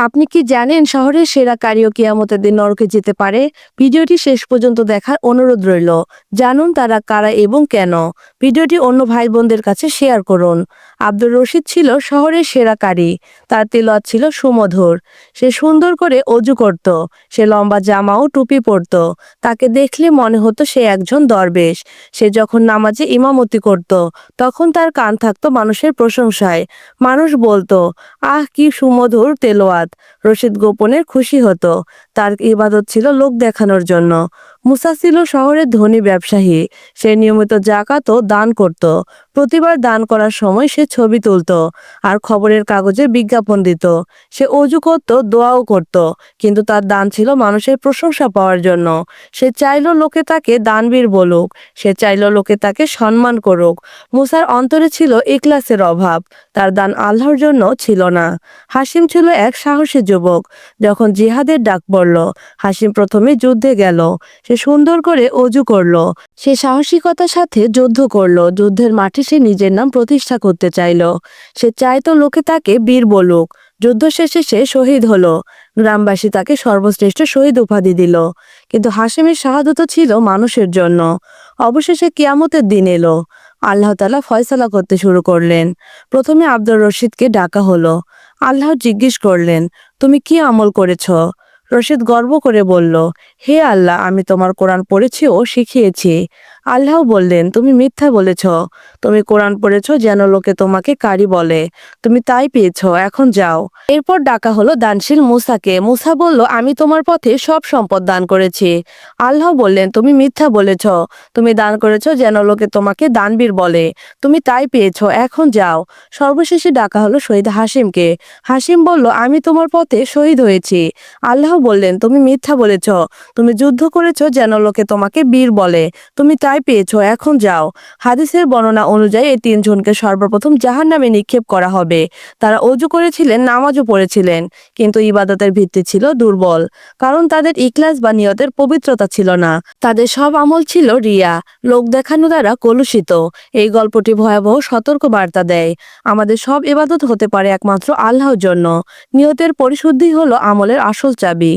আপনি কি জানেন শহরের সেরা কারিও কিয়ামতের দিন নরকে যেতে পারে? ভিডিওটি শেষ পর্যন্ত দেখার অনুরোধ রইল। জানুন তারা কারা এবং কেন। ভিডিওটি অন্য ভাই বোনদের কাছে শেয়ার করুন। আব্দুর রশিদ ছিল শহরের সেরা কারি। তার তিলত ছিল সুমধুর। সে সুন্দর করে অজু করত। সে লম্বা জামা ও টুপি পরত। তাকে দেখলে মনে হতো সে একজন দরবেশ। সে যখন নামাজে ইমামতি করত, তখন তার কান থাকতো মানুষের প্রশংসায়। মানুষ বলতো, আহ, কি সুমধুর তেলোয়াত রশিদ গোপনের খুশি হতো। তার ইবাদত ছিল লোক দেখানোর জন্য। মুসা ছিল শহরের ধনী ব্যবসায়ী। সে নিয়মিত জাকাত ও দান করত। প্রতিবার দান করার সময় সে ছবি তুলতো আর খবরের কাগজে বিজ্ঞাপন দিত। সে অজু করত, দোয়াও করত, কিন্তু তার দান ছিল মানুষের প্রশংসা পাওয়ার জন্য। সে চাইল লোকে তাকে দানবীর বলুক, সে চাইল লোকে তাকে সম্মান করুক। মুসার অন্তরে ছিল ইকলাসের অভাব, তার দান আল্লাহর জন্য ছিল না। হাসিম ছিল এক সাহসী যুবক। যখন জিহাদের ডাক পড়ল হাসিম প্রথমে যুদ্ধে গেল। সে সুন্দর করে অজু করল। সে সাহসিকতার সাথে যুদ্ধ করল। যুদ্ধের মাঠে সে নিজের নাম প্রতিষ্ঠা করতে চাইলো। সে চাইতো লোকে তাকে বীর বলুক। যুদ্ধ শেষে সে শহীদ হলো। গ্রামবাসী তাকে সর্বশ্রেষ্ঠ শহীদ উপাধি দিল। কিন্তু হাসিমের শাহাদত ছিল মানুষের জন্য। অবশেষে কিয়ামতের দিন এলো। আল্লাহ তালা ফয়সালা করতে শুরু করলেন। প্রথমে আব্দুর রশিদকে ডাকা হলো। আল্লাহ জিজ্ঞেস করলেন, তুমি কি আমল করেছ? রশিদ গর্ব করে বলল হে আল্লাহ আমি তোমার কোরআন পড়েছি ও শিখিয়েছি। আল্লাহ বললেন, তুমি মিথ্যা বলেছ। তুমি কোরআন পড়েছ যেন লোকে তোমাকে কারি বলে। তুমি তাই পেয়েছ, এখন যাও। এরপর ডাকা হলো দানশীল মুসাকে। মুসা বলল, আমি তোমার পথে সব সম্পদ দান করেছি। আল্লাহ বললেন, তুমি মিথ্যা বলেছ। তুমি দান করেছ যেন লোকে তোমাকে দানবীর বলে। তুমি তাই পেয়েছ, এখন যাও। সর্বশেষে ডাকা হলো শহীদ হাসিমকে হাসিম বলল, আমি তোমার পথে শহীদ হয়েছি। আল্লাহ বললেন, তুমি মিথ্যা বলেছ। তুমি যুদ্ধ করেছ যেন লোকে তোমাকে বীর বলে। তুমি তাই পেয়েছ, এখন যাও। হাদিসের বর্ণনা অনুযায়ী এই তিনজনকে সর্বপ্রথম জাহান নামে নিক্ষেপ করা হবে। তারা অজু করেছিলেন, নামাজও পড়েছিলেন, কিন্তু ইবাদতের ভিত্তি ছিল দুর্বল, কারণ তাদের ইকলাস বা নিয়তের পবিত্রতা ছিল না। তাদের সব আমল ছিল রিয়া, লোক দেখানো দ্বারা কলুষিত। এই গল্পটি ভয়াবহ সতর্ক বার্তা দেয়। আমাদের সব ইবাদত হতে পারে একমাত্র আল্লাহর জন্য। নিয়তের পরিশুদ্ধি হলো আমলের আসল চাবি।